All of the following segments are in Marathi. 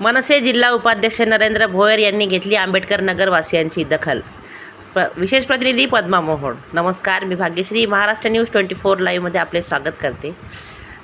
मनसे जिल्हा उपाध्यक्ष नरेंद्र भोयर यांनी घेतली आंबेडकर नगरवासियांची दखल. प्र विशेष प्रतिनिधी पद्मा मोहोळ. नमस्कार मी Bhagyashree. Maharashtra news twenty four लाईव्हमध्ये आपले स्वागत करते.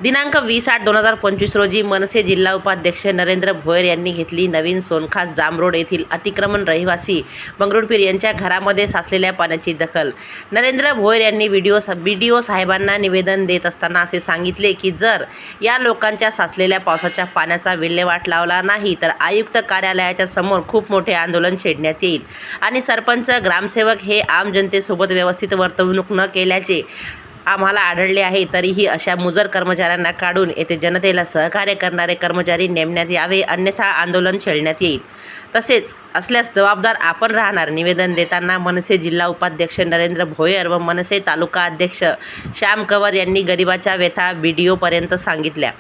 दिनांक वीस आठ दोन हजार पंचवीस रोजी मनसे जिल्हा उपाध्यक्ष नरेंद्र भोयर यांनी घेतली नवीन सोनखास जामरोड येथील अतिक्रमण रहिवासी मंगरुळपीर यांच्या घरामध्ये साचलेल्या पाण्याची दखल. नरेंद्र भोयर यांनी व्हिडिओ बी डी ओ साहेबांना निवेदन देत असताना असे सांगितले की जर या लोकांच्या साचलेल्या पावसाच्या पाण्याचा विल्हेवाट लावला नाही तर आयुक्त कार्यालयाच्या समोर खूप मोठे आंदोलन छेडण्यात येईल. आणि सरपंच ग्रामसेवक हे आम जनतेसोबत व्यवस्थित वर्तवणूक न केल्याचे आम्हाला आढळले आहे. तरीही अशा मुजर कर्मचाऱ्यांना काढून येथे जनतेला सहकार्य करणारे कर्मचारी नेमण्यात यावे अन्यथा आंदोलन छेडण्यात येईल. तसेच असल्यास जबाबदार आपण राहणार निवेदन देताना मनसे जिल्हा उपाध्यक्ष नरेंद्र भोयर व मनसे तालुका अध्यक्ष श्याम कंवर यांनी गरिबाच्या व्यथा व्हिडिओपर्यंत सांगितल्या.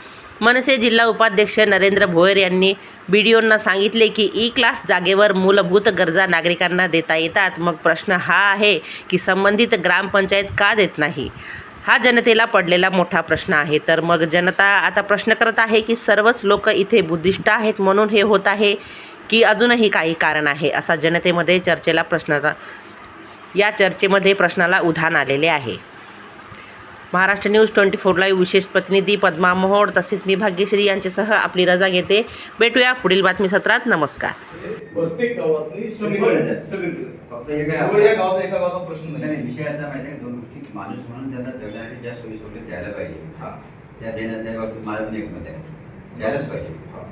मनसे जिल्हा उपाध्यक्ष नरेंद्र भोयर यांनी बी डी ओंना सांगितले की ई क्लास जागेवर मूलभूत गरजा नागरिकांना देता येतात. मग प्रश्न हा आहे की संबंधित ग्रामपंचायत का देत नाही? हा जनतेला पडलेला मोठा प्रश्न आहे. तर मग जनता आता प्रश्न करत आहे की सर्वच लोक इथे बुद्धिष्ट आहेत म्हणून हे होत आहे की अजूनही काही कारण आहे? असा जनतेमध्ये चर्चेला प्रश्नाचा या चर्चेमध्ये प्रश्नाला उधाण आलेले आहे. Maharashtra news twenty four live विशेष प्रतिनिधी पद्मा मोहोळ तसेच मी भाग्यश्री यांच्यासह आपली रजा घेते. भेटूया पुढील बातमी सत्रात. नमस्कार. प्रत्येक गावातली सगळीकडे सगळीकडे आहे. सगळीकडे. फक्त हे काय त्यामुळे या गावात एका गावाचा प्रश्न नाही, नाही नाही, विषय असा माहिती आहे दोन गोष्टी माणूस म्हणून त्यांना जगण्यासाठी ज्या सोयी सवलती द्यायला पाहिजे. हा, त्या देण्यात त्या बाबतीत माझं पण एक मत आहे. द्यायलाच पाहिजे. हा.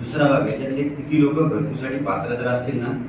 दुसरा भाग याच्यातले किती लोक घरकुसाठी पात्र जर असतील ना